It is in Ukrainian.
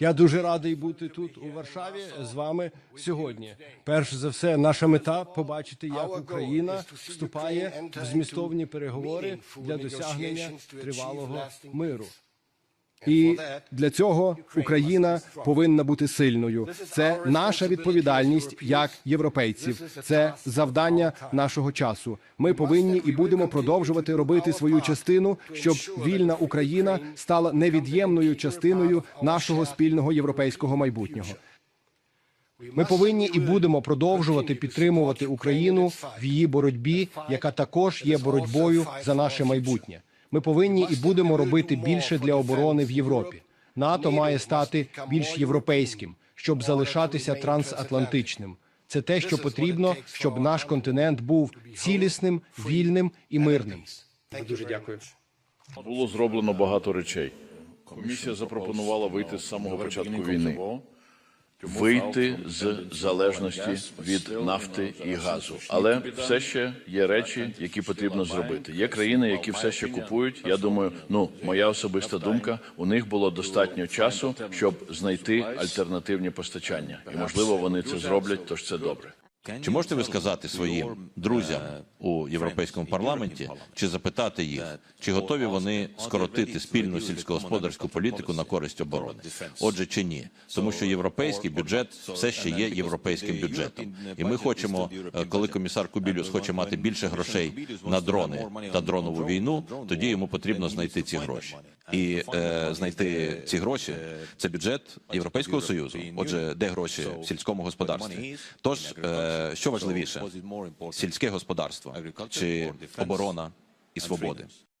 Я дуже радий бути тут у Варшаві з вами сьогодні. Перш за все, наша мета побачити, як Україна вступає в змістовні переговори для досягнення тривалого миру. І для цього Україна повинна бути сильною. Це наша відповідальність як європейців. Це завдання нашого часу. Ми повинні і будемо продовжувати робити свою частину, щоб вільна Україна стала невід'ємною частиною нашого спільного європейського майбутнього. Ми повинні і будемо продовжувати підтримувати Україну в її боротьбі, яка також є боротьбою за наше майбутнє. Ми повинні і будемо робити більше для оборони в Європі. НАТО має стати більш європейським, щоб залишатися трансатлантичним. Це те, що потрібно, щоб наш континент був цілісним, вільним і мирним. Дуже дякую. Було зроблено багато речей. Комісія запропонувала вийти з самого початку війни, вийти з залежності від нафти і газу. Але все ще є речі, які потрібно зробити. Є країни, які все ще купують. Я думаю, ну моя особиста думка, у них було достатньо часу, щоб знайти альтернативні постачання, і можливо вони це зроблять. Тож це добре. Чи можете ви сказати своїм друзям у європейському парламенті, чи запитати їх, чи готові вони скоротити спільну сільськогосподарську політику на користь оборони? Отже, чи ні, тому що європейський бюджет все ще є європейським бюджетом, і ми хочемо, е, коли комісар Кубілюс хоче мати більше грошей на дрони та дронову війну, тоді йому потрібно знайти ці гроші. І е, знайти ці гроші це бюджет Європейського союзу. Отже, де гроші в сільському господарстві? Тож е, що важливіше, сільське господарство чи оборона і свободи?